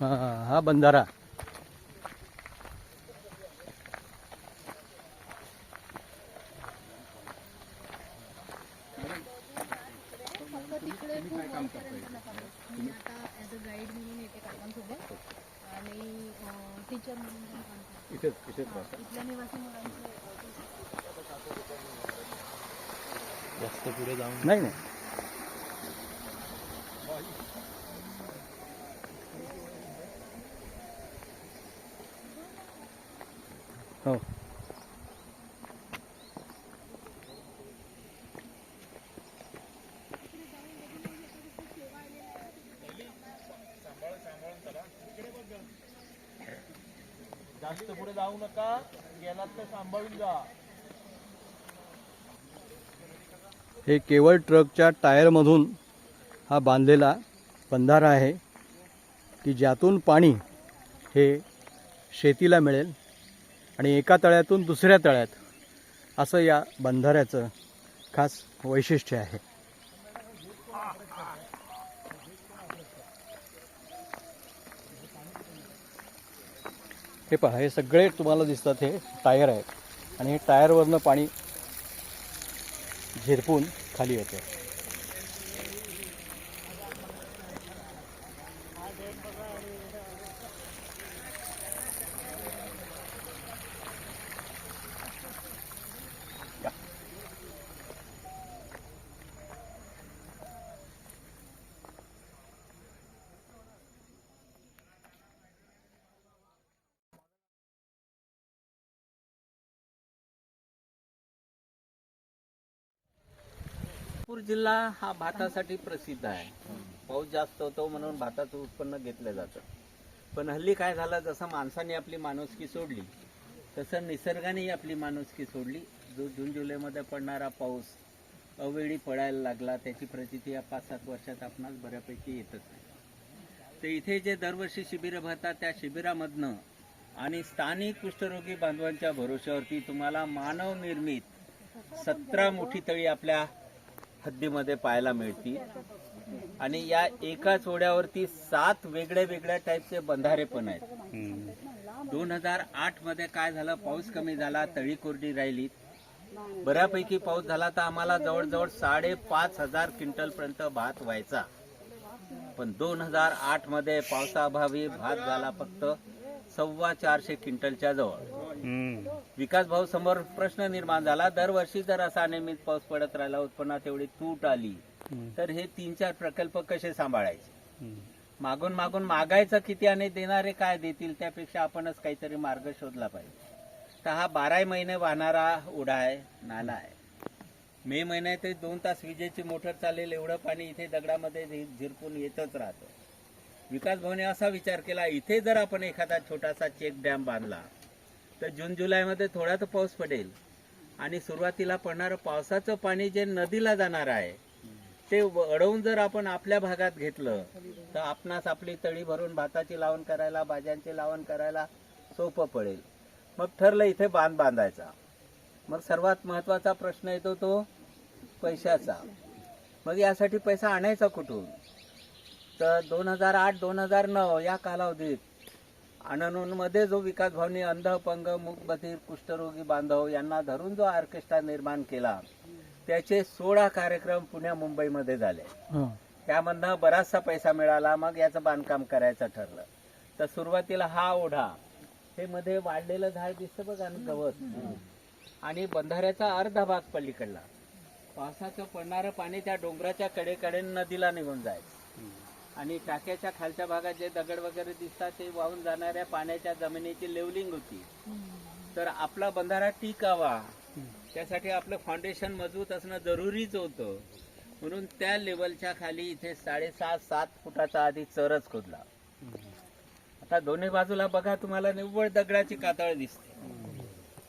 हाँ हाँ बंदारा नहीं नहीं. सांभाळून जा हे केवळ ट्रकच्या टायरमधून हा बांधलेला बंधारा आहे की ज्यातून पाणी हे शेतीला मिळेल आणि एका तळ्यातून दुसऱ्या तळ्यात असं या बंधाऱ्याचं खास वैशिष्ट्य आहे. हे पहा हे सगळे तुम्हाला दिसतात हे टायर आहेत. आणि हे टायरवरनं पाणी झिरपून खाली येते जिल्हा हा भातासाठी प्रसिद्ध आहे. पाऊस जास्त होतो म्हणून भाताचं उत्पन्न घेतलं जातं. पण हल्ली काय झालं जसं माणसाने आपली माणुसकी सोडली तसं निसर्गानेही आपली माणुसकी सोडली. जो जून जुलैमध्ये पडणारा पाऊस अवेळी पडायला लागला त्याची प्रचिती या पाच सात वर्षात आपणास बऱ्यापैकी येतच आहे तर इथे जे दरवर्षी शिबिरं भरतात त्या शिबिरामधनं आणि स्थानिक कुष्ठरोगी बांधवांच्या भरोश्यावरती तुम्हाला मानव निर्मित सतरा मोठी तळी आपल्या हद्दीमध्ये पाहायला मिळतील. आणि या एकाच ओढ्यावरती सात वेगळ्या वेगळ्या टाईपचे बंधारे पण आहेत. दोन हजार आठमध्ये काय झालं? पाऊस कमी झाला तळी कोरडी राहिली. बऱ्यापैकी पाऊस झाला तर आम्हाला जवळजवळ साडेपाच हजार क्विंटल पर्यंत भात व्हायचा. पण दोन हजार आठमध्ये पावसाअभावी भात झाला फक्त सव्वा चारशे क्विंटलच्या जवळ. विकास भाऊ समोर प्रश्न निर्माण झाला. दरवर्षी जर असा अनियमित पाऊस पडत राहिला उत्पन्नात एवढी तूट आली तर हे तीन चार प्रकल्प कसे सांभाळायचे? मागून मागून मागायचं किती आणि देणारे काय देतील त्यापेक्षा आपणच काहीतरी मार्ग शोधला पाहिजे. तर हा बारा महिने वाहणारा आहे नाला आहे. मे महिन्यात दोन तास विजेची मोटर चालेल एवढं पाणी इथे दगडामध्ये झिरपून येतच राहतं. विकास भवने असा विचार केला इथे जर आपण एखादा छोटासा चेक डॅम बांधला तर जून जुलैमध्ये थोडा तर पाऊस पडेल. आणि सुरुवातीला पडणारं पावसाचं पाणी जे नदीला जाणार आहे ते अडवून जर आपण आपल्या भागात घेतलं तर आपणास आपली तळी भरून भाताची लावण करायला भाज्यांची लावण करायला सोपं पडेल. मग ठरलं इथे बांध बांधायचा. मग सर्वात महत्त्वाचा प्रश्न येतो तो पैशाचा. मग यासाठी पैसा आणायचा कुठून? तर दोन हजार आठ दोन हजार नऊ या कालावधीत आणनूनमध्ये जो विकास भावनी अंध अपंग मूकबधीर कुष्ठरोगी बांधव यांना धरून जो ऑर्केस्ट्रा निर्माण केला त्याचे सोळा कार्यक्रम पुण्या मुंबईमध्ये झाले. त्यामधनं बराचसा पैसा मिळाला मग याचं बांधकाम करायचं ठरलं. तर सुरुवातीला हा ओढा हे मध्ये वाढलेलं झाड दिसतं बघा गवत. आणि बंधाऱ्याचा अर्धा भाग पलीकडला. पावसाचं पडणारं पाणी त्या डोंगराच्या कडेकडे नदीला निघून जायचं. आणि टाक्याच्या खालच्या भागात जे दगड वगैरे दिसतात ते वाहून जाणाऱ्या पाण्याच्या जमिनीची लेवलिंग होती. तर आपला बंधारा टिकावा त्यासाठी आपलं फाउंडेशन मजबूत असणं जरुरीच होतं. म्हणून त्या लेवलच्या खाली इथे साडेसात सात फुटाचा आधी चरच खोदला. आता दोन्ही बाजूला बघा तुम्हाला निव्वळ दगडाची कातळ दिसते.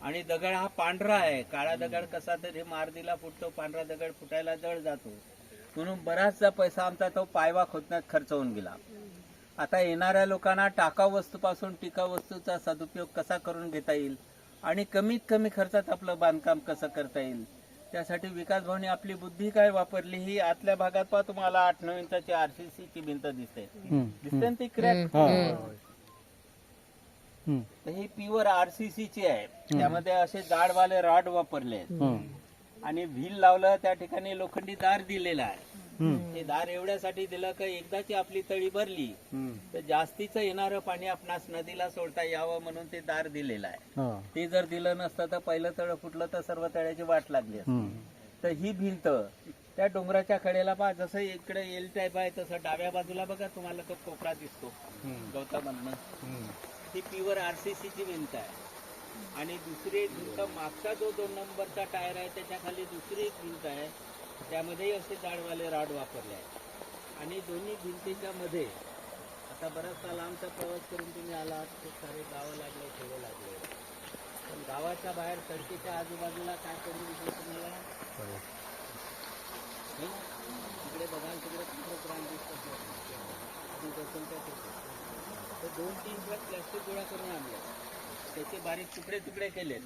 आणि दगड हा पांढरा आहे. काळा दगड कसा तरी मारदीला फुटतो पांढरा दगड फुटायला जळ जातो. म्हणून बराचसा पैसा आमचा तो पायवा खोदण्यात खर्च होऊन गेला. आता येणाऱ्या लोकांना टाकाऊ वस्तूपासून टिकाऊ वस्तूचा सदुपयोग कसा करून घेता येईल आणि कमीत कमी खर्चात आपलं बांधकाम कसं करता येईल? त्यासाठी विकास भाऊने आपली बुद्धी काय वापरली ही आतल्या भागात पहा तुम्हाला आठ नऊ इंचाची आरसीसी ची भिंत दिसते. दिसते ना ती क्रॅक? हा. ही प्युअर आरसीसी ची आहे. त्यामध्ये असे जाडवाले रॉड वापरले आहेत. आणि व्हील लावलं त्या ठिकाणी लोखंडी दार दिलेला आहे. ते दार एवढ्यासाठी दिलं का एकदाची आपली तळी भरली. तर जास्तीचं येणारं पाणी आपणास नदीला सोडता यावं म्हणून ते दार दिलेलं आहे. ते जर दिलं नसतं तर पहिलं तळ फुटलं तर सर्व तळ्याची वाट लागली असती. तर ही भिंत त्या डोंगराच्या कडेला पहा जसं इकडे एल टाईप आहे तसं डाव्या बाजूला बघा तुम्हाला तो कोपरा दिसतो हम्म. ही प्युअर आरसीसी ची भिंत आहे आणि दुसरी एक भिंत मागचा जो दोन नंबरचा टायर आहे त्याच्याखाली दुसरी एक भिंत आहे. त्यामध्येही असे जाडवाले रॉड वापरले आहेत. आणि दोन्ही भिंतीच्या मध्ये आता बराचसा लांबचा प्रवास करून तुम्ही आलात खूप सारे गावं लागले ठेवं लागले. पण गावाच्या बाहेर सडकीच्या आजूबाजूला काय करून दिसलं तुम्हाला? तिकडे बघाल तिकडे तंत्रज्ञान दिसतं. तर दोन तीन वेळा प्लॅस्टिक गोळा करून आणले. त्याचे बारीक तुकडे तुकडे केलेत.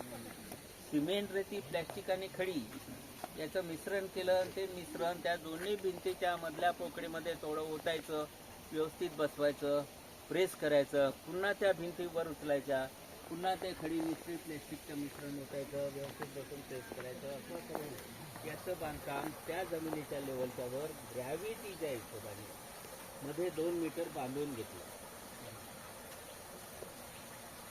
सिमेंट रेती प्लॅस्टिक आणि खडी याचं मिश्रण केलं आणि ते मिश्रण त्या दोन्ही भिंतीच्या मधल्या पोकळीमध्ये थोडं ओतायचं व्यवस्थित बसवायचं प्रेस करायचं पुन्हा त्या भिंतीवर उचलायच्या पुन्हा ते खडी मिश्रित प्लॅस्टिकचं मिश्रण ओतायचं व्यवस्थित बसून प्रेस करायचं असं करून याचं बांधकाम त्या जमिनीच्या लेवलच्या वर ग्रॅव्हिटीच्या हिशोबाने मध्ये दोन मीटर बांधून घेतलं.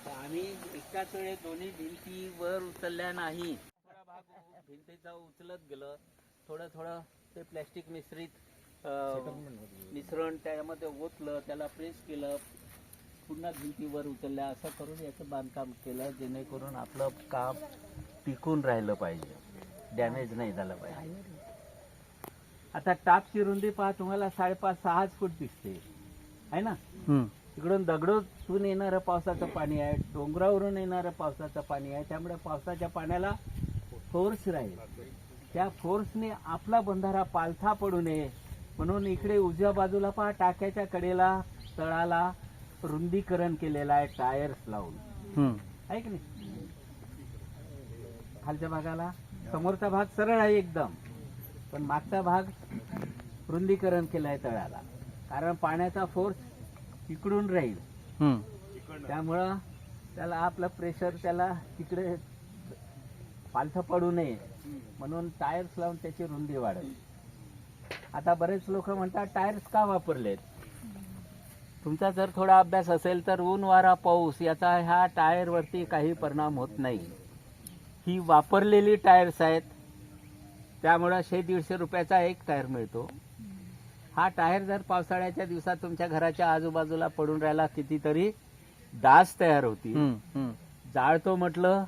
आम्ही एकाच वेळेस दोन्ही भिंती वर उचलल्या नाही. थोडा भाग भिंतीचा उचलत गेलं. थोडं थोडं ते प्लॅस्टिक मिश्रित मिश्रण त्यामध्ये ओतलं त्याला प्रेस केलं पुन्हा भिंतीवर उचलल्या. असं करून याचं बांधकाम केलं जेणेकरून आपलं काम टिकून राहिलं पाहिजे. डॅमेज नाही झालं पाहिजे. आता टापची रुंदी पहा तुम्हाला साडेपाच सहाच फूट दिसते. आहे ना? तिकडून दगडूतून येणारं पावसाचं पाणी आहे डोंगरावरून येणारं पावसाचं पाणी आहे त्यामुळे पावसाच्या पाण्याला फोर्स राहील. त्या फोर्सने आपला बंधारा पालथा पडू नये. म्हणून इकडे उजव्या बाजूला पहा टाक्याच्या कडेला तळाला रुंदीकरण केलेलं आहे टायर्स लावून. आहे की नाही? खालच्या भागाला. समोरचा भाग सरळ आहे एकदम. पण मागचा भाग रुंदीकरण केलं आहे तळाला. कारण पाण्याचा फोर्स इकडून राहील. त्यामुळं त्याला आपलं प्रेशर त्याला तिकडे पालथं पडू नये. म्हणून टायर्स लावून त्याची रुंदी वाढेल आता बरेच लोक म्हणतात टायर्स का वापरलेत? तुमचा जर थोडा अभ्यास असेल तर ऊन वारा पाऊस याचा ह्या टायरवरती काही परिणाम होत नाही. ही वापरलेली टायर्स आहेत. त्यामुळं शे दीडशे रुपयाचा एक टायर मिळतो. हा टायर जर पावसाळ्याच्या दिवसात तुमच्या घराच्या आजूबाजूला पडून राहिला कितीतरी डास तयार. हम्म. जाळतो म्हटलं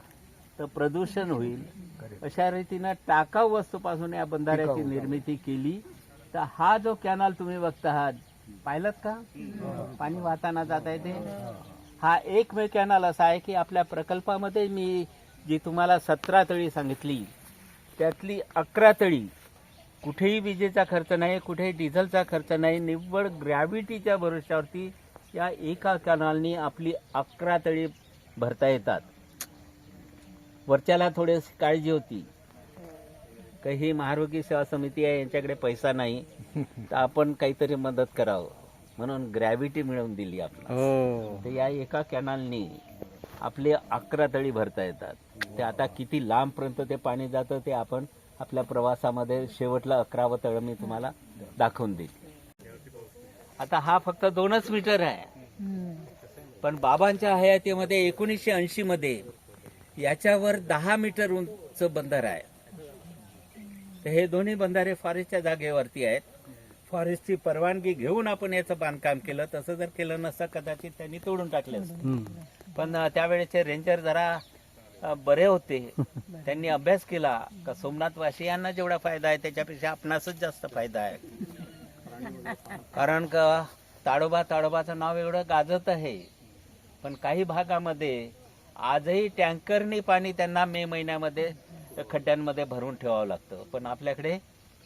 तर प्रदूषण होईल अशा रीतीनं टाकाऊ वस्तूपासून या बंधाऱ्याची. निर्मिती केली तर हा जो कॅनल तुम्ही बघता आहात पाहिलं का पाणी वाहताना जात आहे ते हा एकमेव कॅनल असा आहे की आपल्या प्रकल्पामध्ये मी जी तुम्हाला सतरा तळी सांगितली त्यातली अकरा तळी कुठेही विजेचा खर्च नाही कुठेही डिझेलचा खर्च नाही निव्वळ ग्रॅव्हिटीच्या भरोश्यावरती या एका कॅनलनी आपली अकरा तळी भरता येतात. वरच्याला थोडीशी काळजी होती. का ही महारोगी सेवा समिती आहे यांच्याकडे पैसा नाही. तर आपण काहीतरी मदत करावं. म्हणून ग्रॅव्हिटी मिळवून दिली आपल्याला हो. तर या एका कॅनलनी आपले अकरा तळी भरता येतात. ते आता किती लांबपर्यंत ते पाणी जातं ते आपण आपल्या प्रवासामध्ये शेवटला अकरावं तळ मी तुम्हाला दाखवून देईल आता हा फक्त दोनच मीटर आहे. पण बाबांच्या हयातीमध्ये एकोणीसशे ऐंशी मध्ये याच्यावर दहा मीटर उंच बंधारा आहे. तर हे दोन्ही बंधारे फॉरेस्टच्या जागेवरती आहेत. फॉरेस्टची परवानगी घेऊन आपण याचं बांधकाम केलं. तसं जर केलं नसतं कदाचित त्यांनी तोडून टाकले. पण त्यावेळेचे रेंजर जरा बरे होते. त्यांनी अभ्यास केला. का सोमनाथ वासियांना जेवढा फायदा आहे त्याच्यापेक्षा आपणासच जास्त फायदा आहे. कारण का ताडोबा ताडोबाचं नाव एवढं गाजत आहे. पण काही भागामध्ये आजही टँकरनी पाणी त्यांना मे महिन्यामध्ये खड्ड्यांमध्ये भरून ठेवावं लागतं. पण आपल्याकडे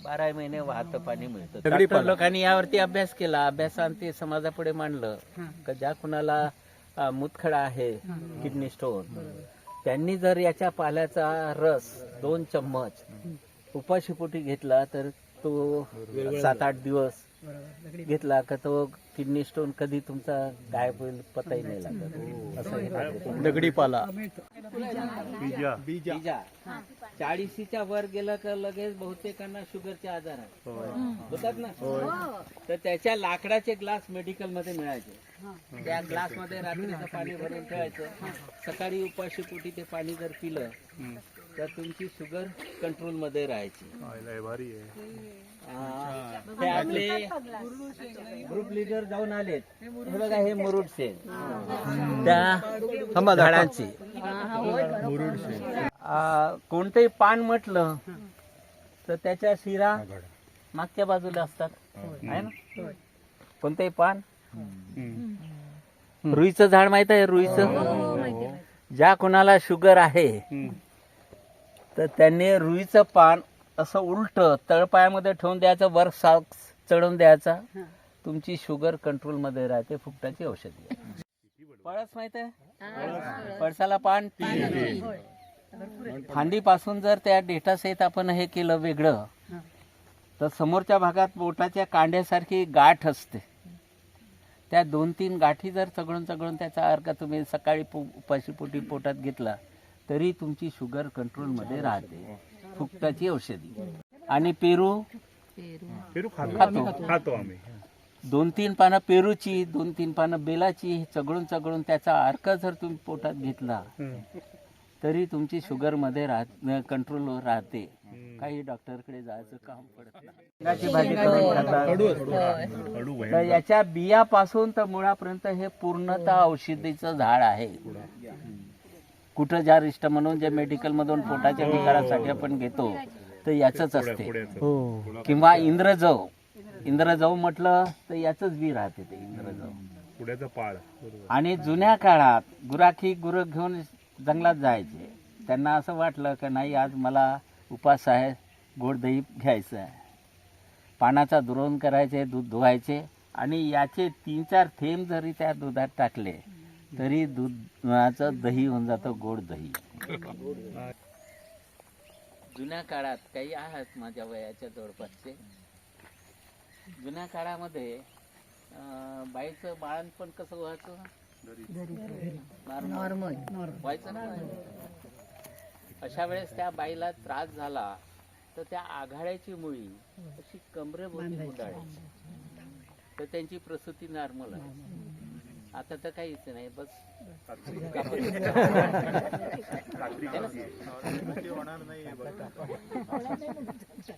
बारा महिने वाहतं पाणी मिळतं. लोकांनी यावरती अभ्यास केला. अभ्यासांती समाजापुढे मांडलं. का ज्या कुणाला मुतखडा आहे किडनी स्टोन त्यांनी जर याच्या पाल्याचा रस दोन चम्मच उपाशीपोटी घेतला तर तो सात आठ दिवस घेतला का तो किडनी स्टोन कधी तुमचा गायब होईल पताही नाही लागत. असं हे. दगडी पाला. बीजा. चाळीसीच्या वर गेलं का लगेच बहुतेकांना शुगरचे आजार आहे होतात ना? तर त्याच्या लाकडाचे ग्लास मेडिकलमध्ये मिळायचे. त्या ग्लासमध्ये रात्रीचं पाणी भरून ठेवायचं. सकाळी उपाशी पोटी ते पाणी जर पिलं तर तुमची शुगर कंट्रोलमध्ये राहायची हा. आपले ग्रुप लिडर जाऊन आलेत. हे बघा हे मुरुड सेन. त्या. झाडांची. आ, कोणतंही पान म्हटलं तर त्याच्या शिरा मागच्या बाजूला असतात. आहे ना? कोणतंही पान? रुईचं झाड माहीत आहे रुईचं? ज्या कोणाला शुगर आहे तर त्यांनी रुईचं पान असं उलट तळपायामध्ये ठेवून द्यायचं वर सॉक्स चढवून द्यायचा. तुमची शुगर कंट्रोलमध्ये राहते फुकटाची औषधी. पळस माहीत आहे? पळसाला पान? फांदीपासून जर त्या डेटा सहित आपण हे केलं वेगळं तर समोरच्या भागात बोटाच्या कांड्यासारखी गाठ असते. त्या दोन तीन गाठी जर चघळून चघळून त्याचा अर्क तुम्ही सकाळी पो- पोटात घेतला तरी तुमची शुगर कंट्रोलमध्ये राहते. फुकटाची औषधी. आणि पेरू? खातो. खातो. आम्ही दोन तीन पानं पेरूची दोन तीन पानं बेलाची चघळून चघळून त्याचा अर्क जर तुम्ही पोटात घेतला तरी तुमची शुगरमध्ये राहत कंट्रोल राहते. काही डॉक्टरकडे जायचं काम पडत नाही. शेंगाची भाजी करून खातात. कडू तर याच्या बियापासून तर मुळापर्यंत हे पूर्णतः औषधीचं झाड आहे. कुठं ज्या रिष्ट म्हणून जे मेडिकल मधून पोटाच्या विकारासाठी आपण घेतो तर याच असते. हो. किंवा इंद्रजव. इंद्रजव म्हटलं तर याच बी राहते ते इंद्रजव. पुढ्याचा पाळ. आणि जुन्या काळात गुराखी गुरं घेऊन जंगलात जायचे. त्यांना असं वाटलं की नाही आज मला उपास आहे गोड दही घ्यायचं आहे. पानाचा दुरोण करायचे दूध धुवायचे आणि याचे तीन चार थेंब जरी त्या दुधात टाकले तरी दुधाचं दही होऊन जातं गोड दही. जुन्या काळात काही आहात माझ्या वयाच्या जवळपासचे. जुन्या काळामध्ये बाईचं बाळणपण कसं व्हायचं? नॉर्मल. व्हायचं ना? अशा वेळेस त्या बाईला त्रास झाला तर त्या आघाड्याची मुळी अशी कमरेभोवती गुंडाळायची. तर त्यांची प्रसूती नॉर्मल आहे. आता तर काहीच नाही बस.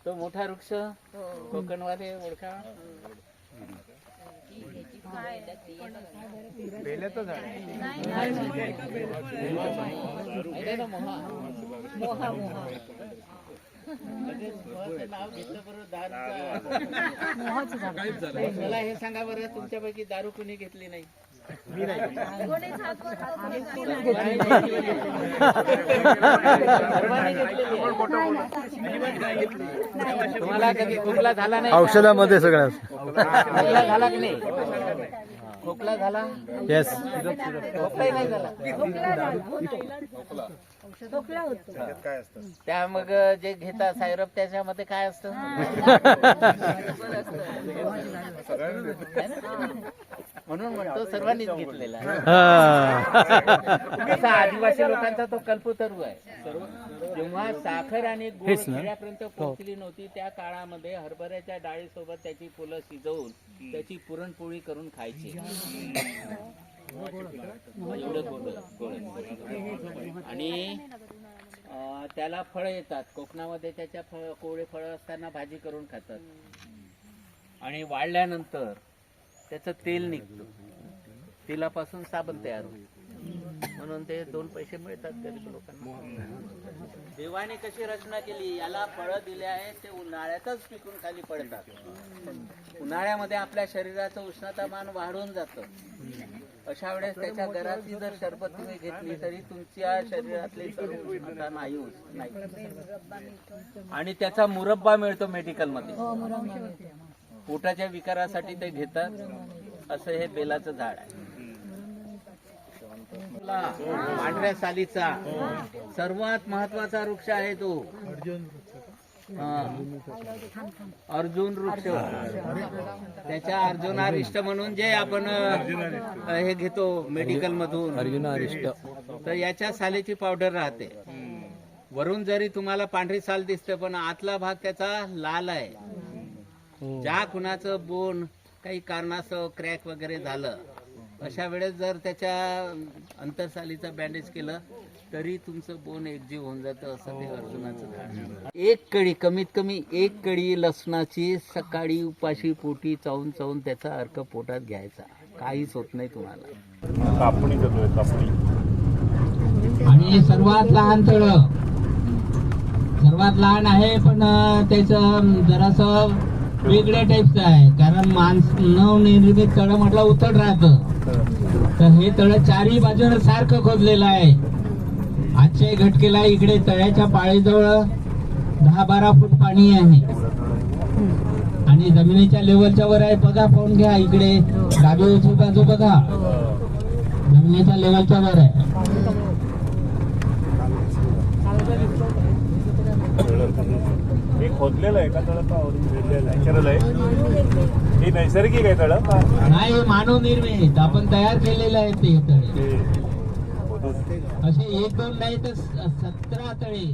तो मोठा वृक्ष कोकणवाले ओळखा. मोहा दारूचं. मला हे सांगा बरं तुमच्यापैकी दारू कुणी घेतली नाही. तुम्हाला कधी खोकला झाला नाही? औषधामध्ये सगळ्यात खोकला झाला की नाही खोकला झाला? येस खोकलाही नाही झाला. त्या मग जे घेता सायरप त्याच्यामध्ये काय असतं? म्हणून म्हणतो सर्वांनीच घेतलेला आहे. कसा आदिवासी लोकांचा तो कल्पतरू आहे. जेव्हा साखर आणि गुळ हेच ना? खेड्यापर्यंत पोहोचली नव्हती त्या काळामध्ये हरभऱ्याच्या डाळीसोबत त्याची फुलं शिजवून त्याची पुरणपोळी करून खायची. आणि त्याला फळ येतात. कोकणामध्ये त्याच्या फळ कोवळे फळ असताना भाजी करून खातात. आणि वाळल्यानंतर त्याचं तेल निघतं. तेलापासून साबण तयार होईल म्हणून ते दोन पैसे मिळतात गरीब लोकांना. देवाने कशी रचना केली याला फळं दिले आहेत ते उन्हाळ्यातच पिकून खाली पडतात. उन्हाळ्यामध्ये आपल्या शरीराचं उष्णतामान वाढून जातं. अशा वेळेस त्याच्या घरातली जर शरबत तुम्ही घेतली तरी तुमच्या शरीरातली सर्व उष्णता नाही. होत नाही आणि त्याचा मुरब्बा मिळतो मेडिकलमध्ये पोटाच्या विकारासाठी ते घेतात. असं हे बेलाचं झाड आहे. पांढऱ्या सालीचा सर्वात महत्त्वाचा वृक्ष आहे तो. अर्जुन वृक्ष. त्याच्या अर्जुनारिष्ट म्हणून जे आपण हे घेतो मेडिकल मधून. अर्जुनारिष्ट तर याच्या सालीची पावडर राहते. वरून जरी तुम्हाला पांढरी साल दिसते पण आतला भाग त्याचा लाल आहे. ज्या कुणाचं बोन काही कारणास्तव क्रॅक वगैरे झालं अशा वेळेस जर त्याच्या अंतरसालीचं बँडेज केलं तरी तुमचं बोन एकजीव होऊन जातं असं ते अर्जुनाचं झाड एक कळी कमीत कमी एक कळी लसणाची सकाळी उपाशी पोटी चावून चावून त्याचा अर्क पोटात घ्यायचा. काहीच होत नाही तुम्हाला. कापणी करतोय कापणी. आणि सर्वात लहान तळ. सर्वात लहान आहे पण त्याचं जरासं वेगळ्या टाईपचं आहे. कारण माणस नवनिर्मित तळ म्हटलं उतड राहतं. तर हे तळ चारही बाजूला सारखं खोदलेलं आहे. आजच्या घटकेला इकडे तळ्याच्या पाळीजवळ दहा बारा फूट पाणी आहे. आणि जमिनीच्या लेवलच्या वर आहे. बघा पाहून घ्या इकडे. डावी बाजू बघा. जमिनीच्या लेवलच्या वर आहे. खोदलेलं आहे का आहे? हे नैसर्गिक आहे तळ का नाही मानव निर्मित आपण तयार केलेले आहेत ते तळे. असे एक दोन नाही तर सतरा तळे.